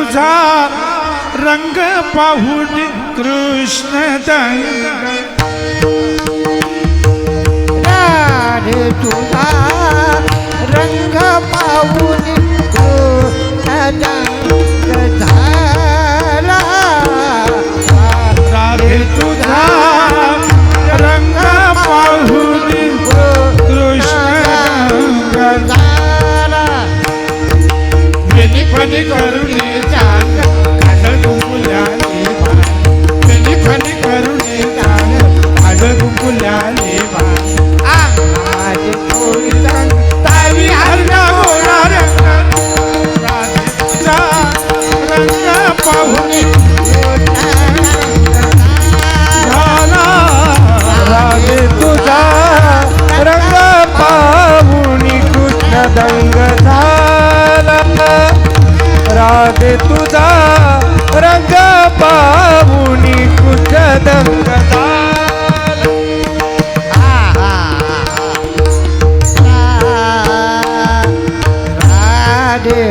तुझा रंग पाहून कृष्ण दंग तुझा रंग पाहून 想你爸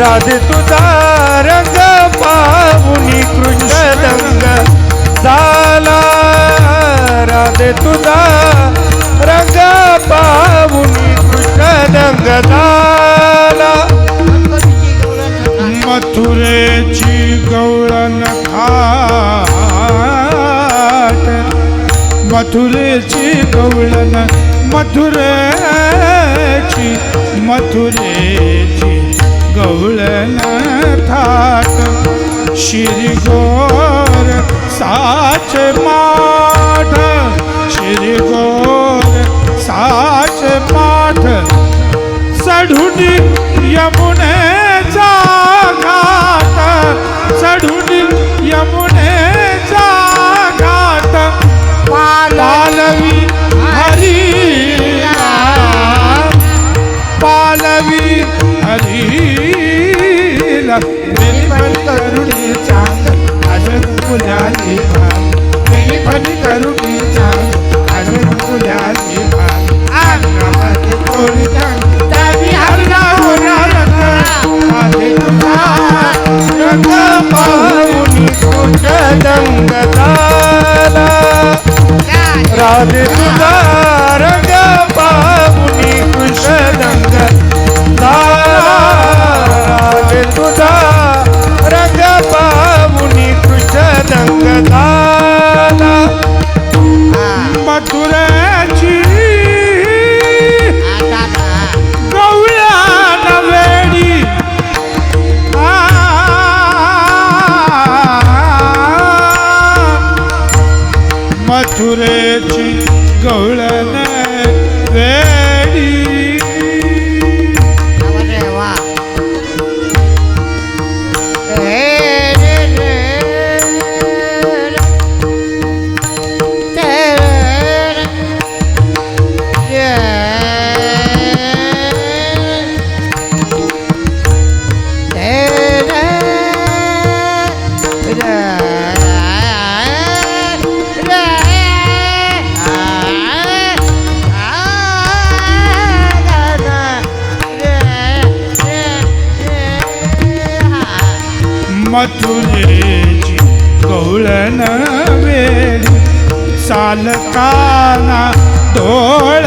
राधे तुझा रंग पाहुनी कृष्ण दंग झाला. राधे तुझा रंग पाहुनी कृष्ण दंग झाला. मथुरेची गौरण खाट मथुरेची गवळण मथुरेची मथुरेची गवळण थाट श्रीगोर साच माठ श्रीगोर साच माठ चढून यमुनेचा घाट चढून हरीला निर्मल करुणी अजून फुल्याची भाग. निर्मल करुणी अजून फुल्याची भाग. अंगामध्ये कोणी चांग त्यावी हरला होणार रंग. माझे तुझा रंग पाहुनी कृष्ण दंग झाला. राधे मथुरेची गवळण मथुरेची गवळण वेडी चालताना डोळ